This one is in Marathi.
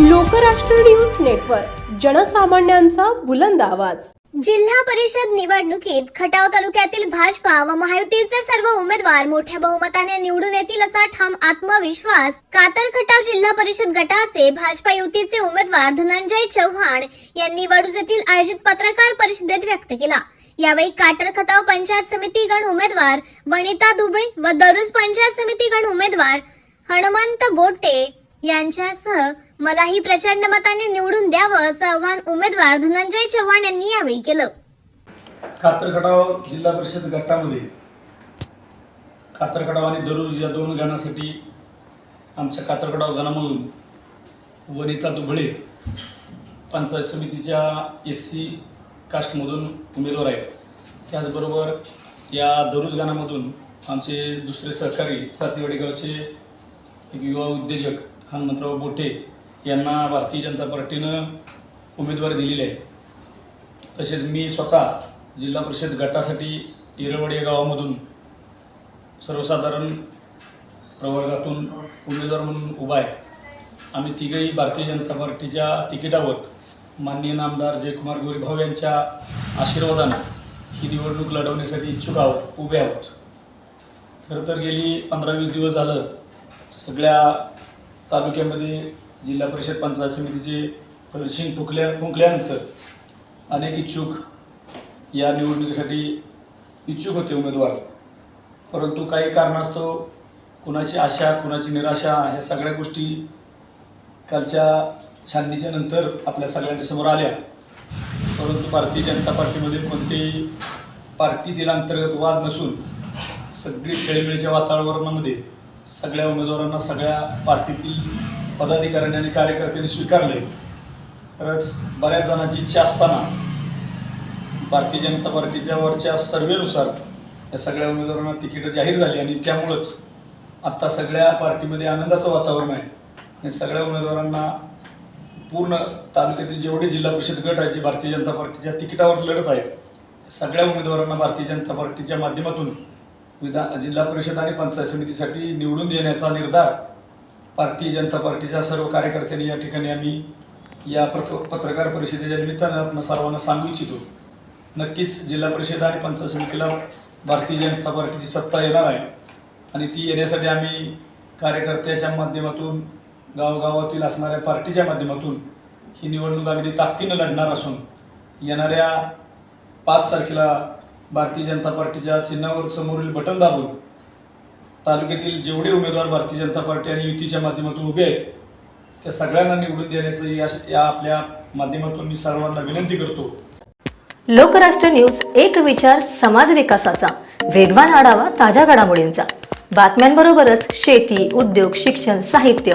लोकराष्ट्र न्यूज नेटवर्क जनसामान्यांचा बुलंद आवाज. जिल्हा परिषद निवडणुकीत खटाव तालुक्यातील भाजपा व महायुतीचे सर्व उमेदवार मोठ्या बहुमताने निवडून येतील असा ठाम आत्मविश्वास कातर खटाव जिल्हा परिषद गटाचे भाजपा युतीचे उमेदवार धनंजय चव्हाण यांनी वडूज येथील आयोजित पत्रकार परिषदेत व्यक्त केला. यावेळी काटर खटाव पंचायत समिती गण उमेदवार वनिता दुबळे व दरुज पंचायत समिती गण उमेदवार हनुमंत बोटे यांच्यासह मलाही प्रचंड मताने निवडून द्यावं असं आव्हान उमेदवार धनंजय चव्हाण यांनी यावेळी केलं. कातरखडाव जिल्हा परिषद गटामध्ये कातरखडाव आणि दररोज या दोन गाण्यासाठी आमच्या कातरखडाव गाण्यामधून वनिता दुबळे पंचायत समितीच्या एस सी कास्टमधून उमेदवार आहेत. त्याचबरोबर या दररोज गाण्यामधून आमचे दुसरे सहकारी सातेवाडी गावचे एक युवा उद्योजक हनुमंतराव बोटे यांना भारतीय जनता पार्टीनं उमेदवारी दिलेली आहे. तसेच मी स्वतः जिल्हा परिषद गटासाठी इरवड या गावामधून सर्वसाधारण प्रवर्गातून उमेदवार म्हणून उभा आहे. आम्ही तिघही भारतीय जनता पार्टीच्या तिकिटावर माननीय नामदार जयकुमार गोरेभाऊ यांच्या आशीर्वादानं ही निवडणूक लढवण्यासाठी इच्छुक आहोत उभे आहोत. खरं तर गेली पंधरा वीस दिवस झालं सगळ्या तालुक्यामध्ये जिल्हा परिषद पंचायत समितीचे प्रदर्शन फुकल्या फुंकल्यानंतर अनेक इच्छुक या निवडणुकीसाठी इच्छुक होते उमेदवार. परंतु काही कारणास्तव कुणाची आशा कुणाची निराशा ह्या सगळ्या गोष्टी कालच्या छाननीच्या नंतर आपल्या सगळ्यांच्या समोर आल्या. परंतु भारतीय जनता पार्टीमध्ये कोणतेही पार्टी दिलांतर्गत वाद नसून सगळी खेळीमेळीच्या वातावरणामध्ये सगळ्या उमेदवारांना सगळ्या पार्टीतील पदाधिकाऱ्यांनी आणि कार्यकर्त्यांनी स्वीकारले. खरंच बऱ्याच जणांची इच्छा असताना भारतीय जनता पार्टीच्या वरच्या सर्वेनुसार या सगळ्या उमेदवारांना तिकीटं जाहीर झाली आणि त्यामुळंच आत्ता सगळ्या पार्टीमध्ये आनंदाचं वातावरण आहे. आणि सगळ्या उमेदवारांना पूर्ण तालुक्यातील जेवढे जिल्हा परिषद गट आहेत जे भारतीय जनता पार्टीच्या तिकिटावर लढत आहेत सगळ्या उमेदवारांना भारतीय जनता पार्टीच्या माध्यमातून विधान जिल्हा परिषद आणि पंचायत समितीसाठी निवडून देण्याचा निर्धार भारतीय जनता पार्टीच्या सर्व कार्यकर्त्यांनी या ठिकाणी आम्ही या पत्र पत्रकार परिषदेच्या निमित्तानं आपण सर्वांना सांगू इच्छितो. नक्कीच जिल्हा परिषद आणि पंचायत समितीला भारतीय जनता पार्टीची सत्ता येणार आहे आणि ती येण्यासाठी आम्ही कार्यकर्त्याच्या माध्यमातून गावगावातील असणाऱ्या पार्टीच्या माध्यमातून ही निवडणूक अगदी ताकदीनं लढणार असून येणाऱ्या पाच तारखेला भारतीय जनता पार्टीच्या चिन्हावर समोरील बटन दाबून तालुक्यातील जेवढे उमेदवार भारतीय जनता पार्टी आणि युतीच्या माध्यमातून उभे आहेत त्या सगळ्यांना निवडून देण्याचं या या आपल्या माध्यमातून मी सर्वांना विनंती करतो. लोकराष्ट्र न्यूज एक विचार समाज विकासाचा. वेगवान आढावा ताज्या घडामोडींचा. बातम्यांबरोबरच शेती उद्योग शिक्षण साहित्य